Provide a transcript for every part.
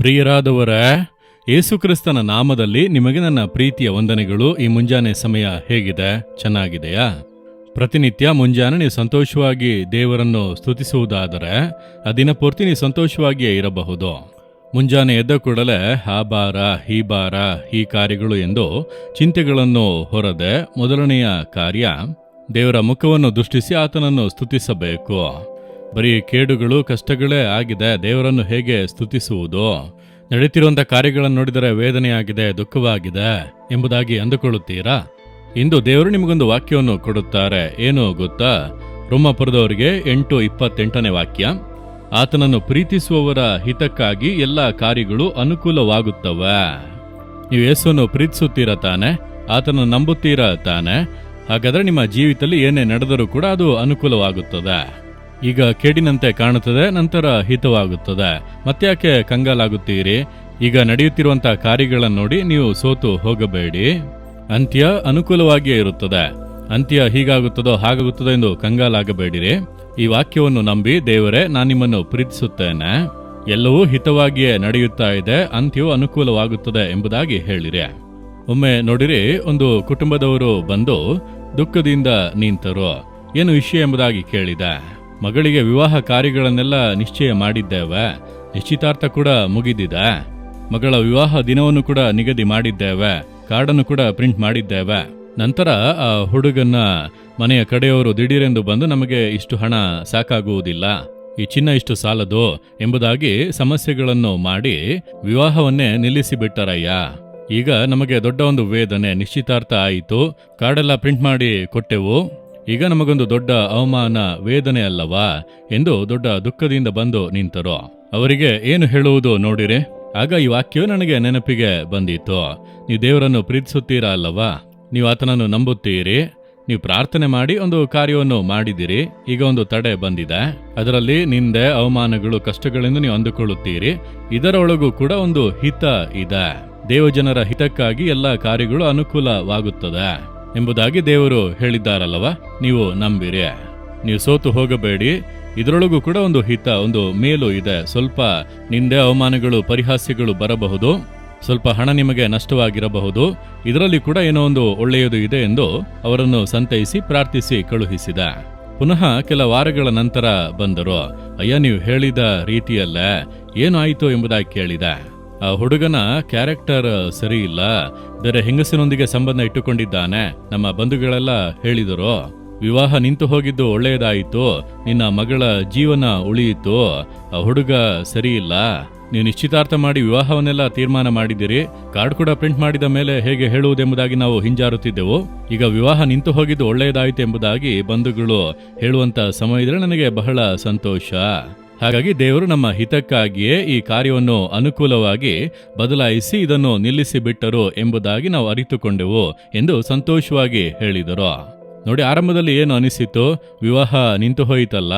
ಪ್ರಿಯರಾದವರ, ಯೇಸುಕ್ರಿಸ್ತನ ನಾಮದಲ್ಲಿ ನಿಮಗೆ ನನ್ನ ಪ್ರೀತಿಯ ವಂದನೆಗಳು ಈ ಮುಂಜಾನೆ ಸಮಯ ಹೇಗಿದೆ? ಚೆನ್ನಾಗಿದೆಯಾ? ಪ್ರತಿನಿತ್ಯ ಮುಂಜಾನೆ ನೀವು ಸಂತೋಷವಾಗಿ ದೇವರನ್ನು ಸ್ತುತಿಸುವುದಾದರೆ, ಆ ದಿನ ಪೂರ್ತಿ ನೀವು ಸಂತೋಷವಾಗಿಯೇ ಇರಬಹುದು. ಮುಂಜಾನೆ ಎದ್ದ ಕೂಡಲೇ ಆ ಬಾರ ಈ ಬಾರ, ಈ ಕಾರ್ಯಗಳು ಎಂದು ಚಿಂತೆಗಳನ್ನು ಹೊರದೆ ಮೊದಲನೆಯ ಕಾರ್ಯ ದೇವರ ಮುಖವನ್ನು ದೃಷ್ಟಿಸಿ ಆತನನ್ನು ಸ್ತುತಿಸಬೇಕು. ಬರೀ ಕೇಡುಗಳು ಕಷ್ಟಗಳೇ ಆಗಿದೆ, ದೇವರನ್ನು ಹೇಗೆ ಸ್ತುತಿಸುವುದು? ನಡೆಯುತ್ತಿರುವಂಥ ಕಾರ್ಯಗಳನ್ನು ನೋಡಿದರೆ ವೇದನೆಯಾಗಿದೆ, ದುಃಖವಾಗಿದೆ ಎಂಬುದಾಗಿ ಅಂದುಕೊಳ್ಳುತ್ತೀರಾ? ಇಂದು ದೇವರು ನಿಮಗೊಂದು ವಾಕ್ಯವನ್ನು ಕೊಡುತ್ತಾರೆ. ಏನು ಗೊತ್ತಾ? ರೋಮಾಪುರದವರಿಗೆ ಎಂಟು ಇಪ್ಪತ್ತೆಂಟನೇ ವಾಕ್ಯ. ಆತನನ್ನು ಪ್ರೀತಿಸುವವರ ಹಿತಕ್ಕಾಗಿ ಎಲ್ಲ ಕಾರ್ಯಗಳು ಅನುಕೂಲವಾಗುತ್ತವೆ. ನೀವು ಯೇಸುವನ್ನು ಪ್ರೀತಿಸುತ್ತೀರಾ ತಾನೆ? ಆತನನ್ನು ನಂಬುತ್ತೀರಾ ತಾನೆ? ಹಾಗಾದರೆ ನಿಮ್ಮ ಜೀವಿತದಲ್ಲಿ ಏನೇ ನಡೆದರೂ ಕೂಡ ಅದು ಅನುಕೂಲವಾಗುತ್ತದೆ. ಈಗ ಕೇಡಿನಂತೆ ಕಾಣುತ್ತದೆ, ನಂತರ ಹಿತವಾಗುತ್ತದೆ. ಮತ್ತ್ಯಾಕೆ ಕಂಗಾಲಾಗುತ್ತೀರಿ? ಈಗ ನಡೆಯುತ್ತಿರುವಂತಹ ಕಾರ್ಯಗಳನ್ನು ನೋಡಿ ನೀವು ಸೋತು ಹೋಗಬೇಡಿ. ಅಂತ್ಯ ಅನುಕೂಲವಾಗಿಯೇ ಇರುತ್ತದೆ. ಅಂತ್ಯ ಹೀಗಾಗುತ್ತದೋ ಹಾಗಾಗುತ್ತದೋ ಎಂದು ಕಂಗಾಲಾಗಬೇಡಿರಿ. ಈ ವಾಕ್ಯವನ್ನು ನಂಬಿ, ದೇವರೇ, ನಾನು ನಿಮ್ಮನ್ನು ಪ್ರೀತಿಸುತ್ತೇನೆ. ಎಲ್ಲವೂ ಹಿತವಾಗಿಯೇ ನಡೆಯುತ್ತಾ ಇದೆ, ಅಂತ್ಯವು ಅನುಕೂಲವಾಗುತ್ತದೆ ಎಂಬುದಾಗಿ ಹೇಳಿರಿ. ಒಮ್ಮೆ ನೋಡಿರಿ, ಒಂದು ಕುಟುಂಬದವರು ಬಂದು ದುಃಖದಿಂದ ನಿಂತರು. ಏನು ವಿಷಯ ಎಂಬುದಾಗಿ ಕೇಳಿದೆ. ಮಗಳಿಗೆ ವಿವಾಹ ಕಾರ್ಯಗಳನ್ನೆಲ್ಲ ನಿಶ್ಚಯ ಮಾಡಿದ್ದೇವೆ? ನಿಶ್ಚಿತಾರ್ಥ ಕೂಡ ಮುಗಿದಿದೆ. ಮಗಳ ವಿವಾಹ ದಿನವನ್ನು ಕೂಡ ನಿಗದಿ ಮಾಡಿದ್ದೇವೆ? ಕಾರ್ಡನ್ನು ಕೂಡ ಪ್ರಿಂಟ್ ಮಾಡಿದ್ದೇವೆ? ನಂತರ ಆ ಹುಡುಗನ ಮನೆಯ ಕಡೆಯವರು ದಿಢೀರೆಂದು ಬಂದು ನಮಗೆ ಇಷ್ಟು ಹಣ ಸಾಕಾಗುವುದಿಲ್ಲ. ಈ ಚಿನ್ನ ಇಷ್ಟು ಸಾಲದು ಎಂಬುದಾಗಿ ಸಮಸ್ಯೆಗಳನ್ನು ಮಾಡಿ ವಿವಾಹವನ್ನೇ ನಿಲ್ಲಿಸಿಬಿಟ್ಟರಯ್ಯ. ಈಗ ನಮಗೆ ದೊಡ್ಡ ಒಂದು ವೇದನೆ ನಿಶ್ಚಿತಾರ್ಥ ಆಯಿತು. ಕಾರ್ಡೆಲ್ಲ ಪ್ರಿಂಟ್ ಮಾಡಿ ಕೊಟ್ಟೆವು. ಈಗ ನಮಗೊಂದು ದೊಡ್ಡ ಅವಮಾನ, ವೇದನೆ ಅಲ್ಲವಾ? ಎಂದು ದೊಡ್ಡ ದುಃಖದಿಂದ ಬಂದು ನಿಂತರು. ಅವರಿಗೆ ಏನು ಹೇಳುವುದು ನೋಡಿರಿ? ಆಗ ಈ ವಾಕ್ಯವು ನನಗೆ ನೆನಪಿಗೆ ಬಂದಿತ್ತು. ನೀವು ದೇವರನ್ನು ಪ್ರೀತಿಸುತ್ತೀರಾ ಅಲ್ಲವಾ? ನೀವು ಆತನನ್ನು ನಂಬುತ್ತೀರಿ? ನೀವು ಪ್ರಾರ್ಥನೆ ಮಾಡಿ ಒಂದು ಕಾರ್ಯವನ್ನು ಮಾಡಿದಿರಿ ಈಗ ಒಂದು ತಡೆ ಬಂದಿದೆ. ಅದರಲ್ಲಿ ನಿಂದೆ, ಅವಮಾನಗಳು, ಕಷ್ಟಗಳಿಂದ ನೀವು ಅಂದುಕೊಳ್ಳುತ್ತೀರಿ. ಇದರೊಳಗೂ ಕೂಡ ಒಂದು ಹಿತ ಇದೆ. ದೇವಜನರ ಹಿತಕ್ಕಾಗಿ ಎಲ್ಲ ಕಾರ್ಯಗಳು ಅನುಕೂಲವಾಗುತ್ತದೆ. ಎಂಬುದಾಗಿ ದೇವರು ಹೇಳಿದ್ದಾರಲ್ಲವ? ನೀವು ನಂಬಿರಿ. ನೀವು ಸೋತು ಹೋಗಬೇಡಿ. ಇದರೊಳಗೂ ಕೂಡ ಒಂದು ಹಿತ, ಒಂದು ಮೇಲು ಇದೆ. ಸ್ವಲ್ಪ ನಿಂದೆ ಅವಮಾನಗಳು, ಪರಿಹಾಸ್ಯಗಳು ಬರಬಹುದು. ಸ್ವಲ್ಪ ಹಣ ನಿಮಗೆ ನಷ್ಟವಾಗಿರಬಹುದು. ಇದರಲ್ಲಿ ಕೂಡ ಏನೋ ಒಂದು ಒಳ್ಳೆಯದು ಇದೆ ಎಂದು ಅವರನ್ನು ಸಂತೈಸಿ, ಪ್ರಾರ್ಥಿಸಿ, ಕಳುಹಿಸಿದ. ಪುನಃ ಕೆಲ ವಾರಗಳ ನಂತರ ಬಂದರು. ಅಯ್ಯ, ನೀವು ಹೇಳಿದ ರೀತಿಯಲ್ಲೇ ಏನು ಆಯಿತು ಎಂಬುದಾಗಿ ಕೇಳಿದ. ಹುಡುಗನ ಕ್ಯಾರೆಕ್ಟರ್ ಸರಿ ಇಲ್ಲ. ಬೇರೆ ಹೆಂಗಸಿನೊಂದಿಗೆ ಸಂಬಂಧ ಇಟ್ಟುಕೊಂಡಿದ್ದಾನೆ. ನಮ್ಮ ಬಂಧುಗಳೆಲ್ಲ ಹೇಳಿದರು, ವಿವಾಹ ನಿಂತು ಹೋಗಿದ್ದು ಒಳ್ಳೆಯದಾಯಿತು. ನಿನ್ನ ಮಗಳ ಜೀವನ ಉಳಿಯಿತು. ಆ, ಹುಡುಗ ಸರಿ ಇಲ್ಲ. ನೀವು ನಿಶ್ಚಿತಾರ್ಥ ಮಾಡಿ ವಿವಾಹವನ್ನೆಲ್ಲ ತೀರ್ಮಾನ ಮಾಡಿದಿರಿ ಕಾರ್ಡ್ ಕೂಡ ಪ್ರಿಂಟ್ ಮಾಡಿದ ಮೇಲೆ ಹೇಗೆ ಹೇಳುವುದೆಂಬುದಾಗಿ ನಾವು ಹಿಂಜಾರುತ್ತಿದ್ದೆವು. ಈಗ ವಿವಾಹ ನಿಂತು ಹೋಗಿದ್ದು ಒಳ್ಳೆಯದಾಯಿತು ಎಂಬುದಾಗಿ ಬಂಧುಗಳು ಹೇಳುವಂತ ಸಮಯದಲ್ಲಿ ನನಗೆ ಬಹಳ ಸಂತೋಷ. ಹಾಗಾಗಿ ದೇವರು ನಮ್ಮ ಹಿತಕ್ಕಾಗಿಯೇ ಈ ಕಾರ್ಯವನ್ನು ಅನುಕೂಲವಾಗಿ ಬದಲಾಯಿಸಿ ಇದನ್ನು ನಿಲ್ಲಿಸಿಬಿಟ್ಟರು ಎಂಬುದಾಗಿ ನಾವು ಅರಿತುಕೊಂಡೆವು ಎಂದು ಸಂತೋಷವಾಗಿ ಹೇಳಿದರು. ನೋಡಿ, ಆರಂಭದಲ್ಲಿ ಏನು ಅನಿಸಿತು? ವಿವಾಹ ನಿಂತು ಹೋಯಿತಲ್ಲ.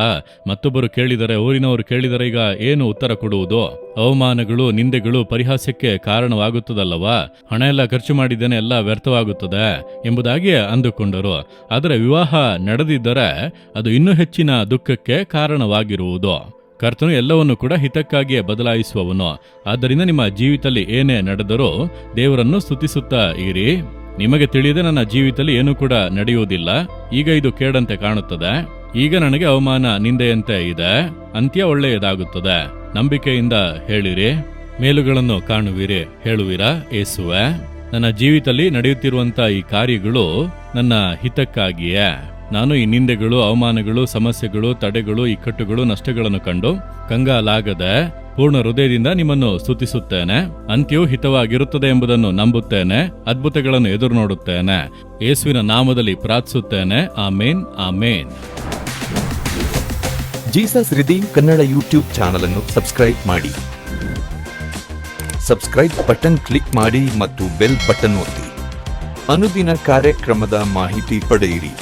ಮತ್ತೊಬ್ಬರು ಕೇಳಿದರೆ, ಊರಿನವರು ಕೇಳಿದರೆ ಈಗ ಏನು ಉತ್ತರ ಕೊಡುವುದು? ಅವಮಾನಗಳು, ನಿಂದೆಗಳು ಪರಿಹಾಸ್ಯಕ್ಕೆ ಕಾರಣವಾಗುತ್ತದಲ್ಲವಾ? ಹಣ ಎಲ್ಲ ಖರ್ಚು ಮಾಡಿದ್ದೇನೆ, ಎಲ್ಲ ವ್ಯರ್ಥವಾಗುತ್ತದೆ ಎಂಬುದಾಗಿ ಅಂದುಕೊಂಡರು. ಆದರೆ ವಿವಾಹ ನಡೆದಿದ್ದರೆ ಅದು ಇನ್ನೂ ಹೆಚ್ಚಿನ ದುಃಖಕ್ಕೆ ಕಾರಣವಾಗಿರುವುದು. ಕರ್ತನು ಎಲ್ಲವನ್ನು ಕೂಡ ಹಿತಕ್ಕಾಗಿಯೇ ಬದಲಾಯಿಸುವವನು. ಆದ್ದರಿಂದ ನಿಮ್ಮ ಜೀವಿತದಲ್ಲಿ ಏನೇ ನಡೆದರೂ ದೇವರನ್ನು ಸ್ತುತಿಸುತ್ತಾ ಇರಿ. ನಿಮಗೆ ತಿಳಿಯದೆ ನನ್ನ ಜೀವಿತದಲ್ಲಿ ಏನೂ ಕೂಡ ನಡೆಯುವುದಿಲ್ಲ. ಈಗ ಇದು ಕೇಡಂತೆ ಕಾಣುತ್ತದೆ. ಈಗ ನನಗೆ ಅವಮಾನ, ನಿಂದೆಯಂತೆ ಇದೆ. ಅಂತ್ಯ ಒಳ್ಳೆಯದಾಗುತ್ತದೆ. ನಂಬಿಕೆಯಿಂದ ಹೇಳಿರಿ. ಮೇಲುಗಳನ್ನು ಕಾಣುವಿರಿ. ಹೇಳುವಿರಾ? ಏಸುವೆ. ನನ್ನ ಜೀವಿತದಲ್ಲಿ ನಡೆಯುತ್ತಿರುವಂತಹ ಈ ಕಾರ್ಯಗಳು ನನ್ನ ಹಿತಕ್ಕಾಗಿಯೇ. ನಾನು ಈ ನಿಂದೆಗಳು ಅವಮಾನಗಳು, ಸಮಸ್ಯೆಗಳು, ತಡೆಗಳು, ಇಕ್ಕಟ್ಟುಗಳು, ನಷ್ಟಗಳನ್ನು ಕಂಡು ಕಂಗಾಲಾಗದೆ ಪೂರ್ಣ ಹೃದಯದಿಂದ ನಿಮ್ಮನ್ನು ಸ್ತುತಿಸುತ್ತೇನೆ. ಅಂತ್ಯವು ಹಿತವಾಗಿರುತ್ತದೆ ಎಂಬುದನ್ನು ನಂಬುತ್ತೇನೆ. ಅದ್ಭುತಗಳನ್ನು ಎದುರು ನೋಡುತ್ತೇನೆ ಯೇಸುವಿನ ನಾಮದಲ್ಲಿ ಪ್ರಾರ್ಥಿಸುತ್ತೇನೆ. Amen amen. Jesus redeem Kannada YouTube channel ಅನ್ನು ಸಬ್ಸ್ಕ್ರೈಬ್ ಮಾಡಿ. ಸಬ್ಸ್ಕ್ರೈಬ್ ಬಟನ್ ಕ್ಲಿಕ್ ಮಾಡಿ ಮತ್ತು ಬೆಲ್ ಬಟನ್ ಒತ್ತಿ. ಅನುದಿನ ಕಾರ್ಯಕ್ರಮದ ಮಾಹಿತಿ ಪಡೆಯಿರಿ.